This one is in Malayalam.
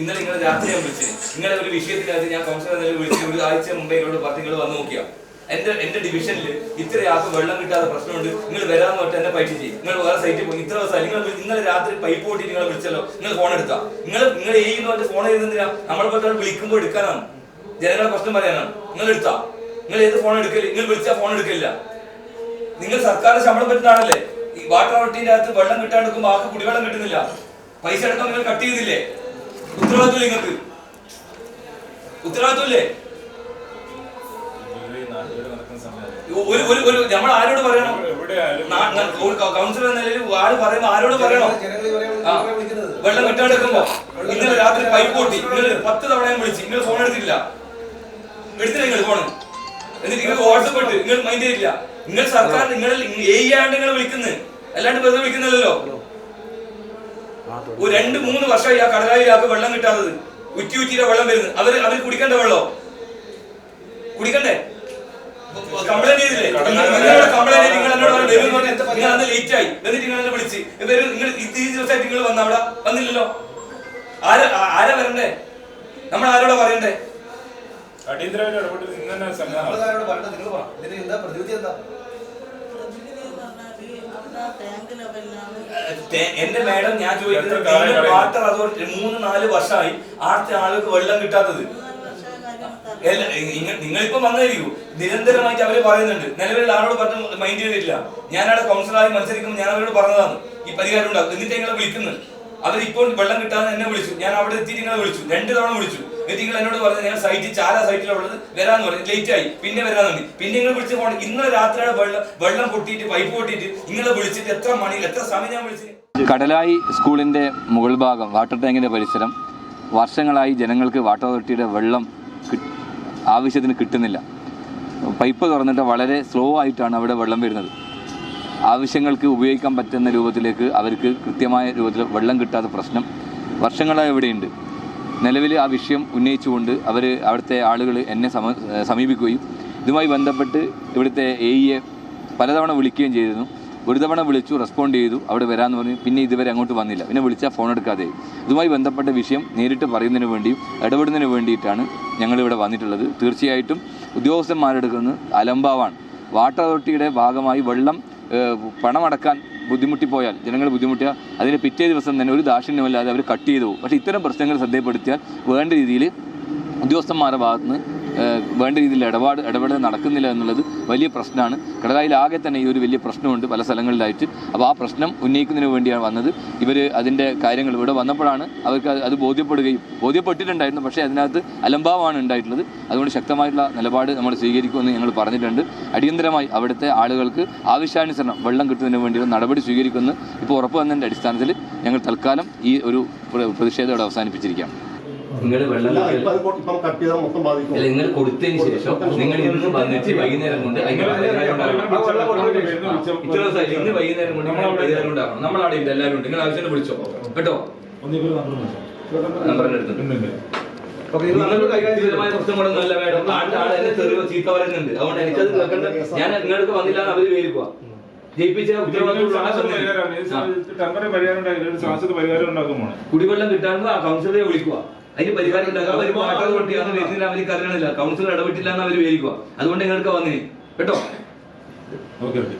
ഇന്നലെ നിങ്ങൾ രാത്രി ഞാൻ വിളിച്ചത് നിങ്ങളെ ഒരു വിഷയത്തിനകത്ത് ഞാൻ കൗൺസിലർ നിലയിൽ വിളിച്ച്. ഒരു ആഴ്ച മുമ്പേ നിങ്ങളോട് വന്നു വന്ന് നോക്കിയാ. എന്റെ എന്റെ ഡിവിഷനിൽ ഇത്ര ആൾക്ക് വെള്ളം കിട്ടാത്ത പ്രശ്നമുണ്ട്. നിങ്ങൾ വരാന്ന് പറഞ്ഞിട്ട് എന്നെ പൈറ്റ് ചെയ്യും. നിങ്ങൾ വേറെ സൈറ്റിൽ പോയി. ഇത്ര ദിവസം നിങ്ങൾ ഇന്നലെ രാത്രി പൈപ്പ് പൊട്ടി നിങ്ങൾ വിളിച്ചല്ലോ. നിങ്ങൾ ഫോൺ എടുത്താ. നിങ്ങൾ നിങ്ങൾ മറ്റേ ഫോൺ ചെയ്തെന്തിനാ നമ്മളെ പറ്റാൻ വിളിക്കുമ്പോൾ എടുക്കാനാണ്. ജനങ്ങളെ പ്രശ്നം പറയാനാണ്. നിങ്ങൾ എടുത്താ. നിങ്ങൾ ഏത് ഫോൺ എടുക്കില്ല നിങ്ങൾ വിളിച്ചാൽ ഫോൺ എടുക്കില്ല നിങ്ങൾ സർക്കാർ ശമ്പളം പറ്റുന്നതാണല്ലേ ഈ വാട്ടർ അതോറിറ്റിന്റെ അകത്ത് വെള്ളം കിട്ടാണ്ടെടുക്കുമ്പോൾ ആർക്ക് കുടിവെള്ളം കിട്ടുന്നില്ല. പൈസ എടുക്കാൻ നിങ്ങൾ കട്ട് ചെയ്തില്ലേ? ഉത്തരവാദിത്വം നിങ്ങൾക്ക്? ഉത്തരവാദിത്വമില്ലേ? ഒരു ഒരു ഒരു നമ്മൾ ആരോട് പറയണം? കൗൺസിലർ എന്ന നിലയിൽ ആര് പറയുമ്പോ ആരോട് പറയണം. വെള്ളം കിട്ടാണ്ടെടുക്കുമ്പോ ഇന്നലെ രാത്രി പൈപ്പ് പൊട്ടി. ഇന്നലെ പത്ത് തവണ ഞാൻ വിളിച്ചു. നിങ്ങൾ ഫോൺ എടുത്തില്ല എടുത്തില്ല നിങ്ങൾ ഫോൺ എന്നിട്ട് നിങ്ങൾ വാട്സപ്പ് ഇട്ട്. നിങ്ങൾ മൈൻഡ് ചെയ്തില്ല നിങ്ങൾ സർക്കാർ നിങ്ങൾ ചെയ്യാണ്ട് നിങ്ങൾ വിളിക്കുന്നത് അല്ലാണ്ട് വെറുതെ വിളിക്കുന്നില്ലല്ലോ. ഒരു രണ്ട് മൂന്ന് വർഷമായി ആ കടലായിലാക്ക് വെള്ളം കിട്ടാത്തത്. ഉറ്റി ഉറ്റിയുടെ വെള്ളം വരുന്നത്. അവർ അവർ കുടിക്കണ്ട വെള്ളോ? കുടിക്കണ്ടേ? കംപ്ലൈന്റ് ചെയ്തില്ലേ? നിങ്ങളുടെ കംപ്ലൈന്റ് നിങ്ങൾ എന്നോട് വരും നിങ്ങൾ അന്ന് ലേറ്റ് ആയി. എന്നിട്ട് നിങ്ങൾ എന്നെ വിളിച്ച്. ഇവർ നിങ്ങൾ ഈ ദിവസമായിട്ട് നിങ്ങൾ വന്ന അവിടെ? വന്നില്ലല്ലോ. ആരാ വരണ്ടേ? നമ്മൾ ആരോടാ പറയണ്ടേ? അടിയന്തരമായിട്ട് ഇടപെട്ട് തന്നെ എന്താ പ്രതിവിധി എന്താ? എന്റെ മേഡം ഞാൻ ചോദിക്കുന്നത് വാട്ടർ അതോറിറ്റി മൂന്ന് നാല് വർഷമായി ആദ്യത്തെ ആളുകൾക്ക് വെള്ളം കിട്ടാത്തത്? നിങ്ങളിപ്പോ വന്നായിരിക്കും നിരന്തരമായിട്ട് അവർ പറയുന്നുണ്ട്. നിലവിലുള്ള ആളോട് പറഞ്ഞ മൈൻഡ് ചെയ്തിട്ടില്ല. ഞാനവിടെ കൗൺസിലറായി മത്സരിക്കുമ്പോൾ ഞാൻ അവരോട് പറഞ്ഞതാണ്. ഈ പരിഹാരം ഉണ്ടാകും എന്നിട്ട് ഞങ്ങളെ വിളിക്കുന്നത്. അവരിപ്പോൾ വെള്ളം കിട്ടാതെ എന്നെ വിളിച്ചു. ഞാൻ അവിടെ എത്തിയിട്ട് നിങ്ങളെ വിളിച്ചു. രണ്ട് തവണ വിളിച്ചു. എന്നിട്ട് നിങ്ങൾ എന്നോട് പറഞ്ഞു ഞാൻ സൈറ്റിൽ ചാല സൈറ്റിലുള്ളത് വരാന്ന് പറഞ്ഞു. ലേറ്റ് ആയി. പിന്നെ വരാന്ന് പിന്നെ നിങ്ങൾ വിളിച്ച് പോകണം ഇന്നലെ രാത്രിയുടെ വെള്ളം വെള്ളം പൊട്ടിയിട്ട് പൈപ്പ് പൊട്ടിയിട്ട് നിങ്ങളെ വിളിച്ചിട്ട് എത്ര മണിയിൽ എത്ര സമയം ഞാൻ വിളിച്ചു? കടലായി സ്കൂളിന്റെ മുകൾ ഭാഗം വാട്ടർ ടാങ്കിന്റെ പരിസരം. വർഷങ്ങളായി ജനങ്ങൾക്ക് വാട്ടർ അതോറിറ്റിയുടെ വെള്ളം ആവശ്യത്തിന് കിട്ടുന്നില്ല. പൈപ്പ് തുറന്നിട്ട് വളരെ സ്ലോ ആയിട്ടാണ് അവിടെ വെള്ളം വരുന്നത്. ആവശ്യങ്ങൾക്ക് ഉപയോഗിക്കാൻ പറ്റുന്ന രൂപത്തിലേക്ക് അവർക്ക് കൃത്യമായ രൂപത്തിൽ വെള്ളം കിട്ടാത്ത പ്രശ്നം വർഷങ്ങളായി ഇവിടെയുണ്ട്. നിലവിൽ ആ വിഷയം ഉന്നയിച്ചുകൊണ്ട് അവർ അവിടുത്തെ ആളുകൾ എന്നെ സമ സമീപിക്കുകയും ഇതുമായി ബന്ധപ്പെട്ട് ഇവിടുത്തെ എ ഇയെ പലതവണ വിളിക്കുകയും ചെയ്തിരുന്നു. ഒരു തവണ വിളിച്ചു റെസ്പോണ്ട് ചെയ്തു അവിടെ വരാമെന്ന് പറഞ്ഞു. പിന്നെ ഇതുവരെ അങ്ങോട്ട് വന്നില്ല. പിന്നെ വിളിച്ചാൽ ഫോൺ എടുക്കാതെ. ഇതുമായി ബന്ധപ്പെട്ട വിഷയം നേരിട്ട് പറയുന്നതിന് വേണ്ടിയും ഇടപെടുന്നതിന് വേണ്ടിയിട്ടാണ് ഞങ്ങളിവിടെ വന്നിട്ടുള്ളത്. തീർച്ചയായിട്ടും ഉദ്യോഗസ്ഥന്മാരെടുക്കുന്നത് അലംഭാവാണ് വാട്ടർ അതോറിറ്റിയുടെ ഭാഗമായി വെള്ളം പണമടക്കാൻ ബുദ്ധിമുട്ടിപ്പോയാൽ ജനങ്ങൾ ബുദ്ധിമുട്ടിയാൽ അതിന് പിറ്റേ ദിവസം തന്നെ ഒരു ദാക്ഷിണ്യമില്ലാതെ അവർ കട്ട് ചെയ്തു പോകും. പക്ഷേ ഇത്തരം പ്രശ്നങ്ങൾ ശ്രദ്ധയിൽപ്പെടുത്തിയാൽ വേണ്ട രീതിയിൽ ഉദ്യോഗസ്ഥന്മാരുടെ ഭാഗത്തുനിന്ന് വേണ്ട രീതിയിൽ ഇടപാട് ഇടപെടൽ നടക്കുന്നില്ല എന്നുള്ളത് വലിയ പ്രശ്നമാണ്. കടലായിൽ ആകെ തന്നെ ഈ ഒരു വലിയ പ്രശ്നമുണ്ട് പല സ്ഥലങ്ങളിലായിട്ട്. അപ്പോൾ ആ പ്രശ്നം ഉന്നയിക്കുന്നതിന് വേണ്ടിയാണ് വന്നത്. ഇവർ അതിന്റെ കാര്യങ്ങൾ ഇവിടെ വന്നപ്പോഴാണ് അവർക്ക് അത് ബോധ്യപ്പെടുകയും ബോധ്യപ്പെട്ടിട്ടുണ്ടായിരുന്നു. പക്ഷേ അതിനകത്ത് അലംഭാവമാണ് ഉണ്ടായിട്ടുള്ളത്. അതുകൊണ്ട് ശക്തമായിട്ടുള്ള നിലപാട് നമ്മൾ സ്വീകരിക്കുമെന്ന് ഞങ്ങൾ പറഞ്ഞിട്ടുണ്ട്. അടിയന്തരമായി അവിടുത്തെ ആളുകൾക്ക് ആവശ്യാനുസരണം വെള്ളം കിട്ടുന്നതിന് വേണ്ടിയുള്ള നടപടി സ്വീകരിക്കുമെന്ന് ഇപ്പോൾ ഉറപ്പ് വന്നതിന്റെ അടിസ്ഥാനത്തിൽ ഞങ്ങൾ തൽക്കാലം ഈ ഒരു പ്ര- പ്രതിഷേധം ഇവിടെ അവസാനിപ്പിച്ചിരിക്കുകയാണ്. നിങ്ങൾ വെള്ളം അല്ല, നിങ്ങൾ കൊടുത്തതിന് ശേഷം നിങ്ങൾ ഇന്ന് വന്നിട്ട് വൈകുന്നേരം കൊണ്ട് അതിന്റെ പരിഹാരം ഉണ്ടാക്കണം. ഇത്ര ദിവസമായി ഇന്ന് വൈകുന്നേരം കൊണ്ട് നിങ്ങൾ പരിഹാരം ഉണ്ടാക്കണം നമ്മൾ അവിടെ ഇല്ല. എല്ലാവരും ഉണ്ട്. നിങ്ങൾ ആവശ്യം വിളിച്ചോ. കേട്ടോ? നമ്പർ എടുത്തിട്ടുണ്ട് നിങ്ങൾക്ക് വ്യക്തിപരമായ പ്രശ്നങ്ങളൊന്നും അല്ല മേഡം ആളുടെ ആളെ എന്നെ തെറിയോ ചീത്ത പറയുന്നുണ്ട്. അതുകൊണ്ട് എനിക്കത് കേൾക്കണ്ട. ഞാൻ നിങ്ങൾക്ക് വന്നില്ല അവർ പേരിക്കുക കുടിവെള്ളം കിട്ടാണ്ട് ആ കൗൺസിലറെ വിളിക്കുക അതിന് പരിഹാരം ഉണ്ടാക്കാൻ വാട്ടർ കൊണ്ടിയാണ് വരുന്നില്ല അവർക്ക് അറിയണില്ല കൗൺസിലർ ഇടപെട്ടില്ല എന്ന് അവർ വിചാരിക്കുക അതുകൊണ്ട് നിങ്ങൾക്ക് വന്നേ? കേട്ടോ? Okay okay.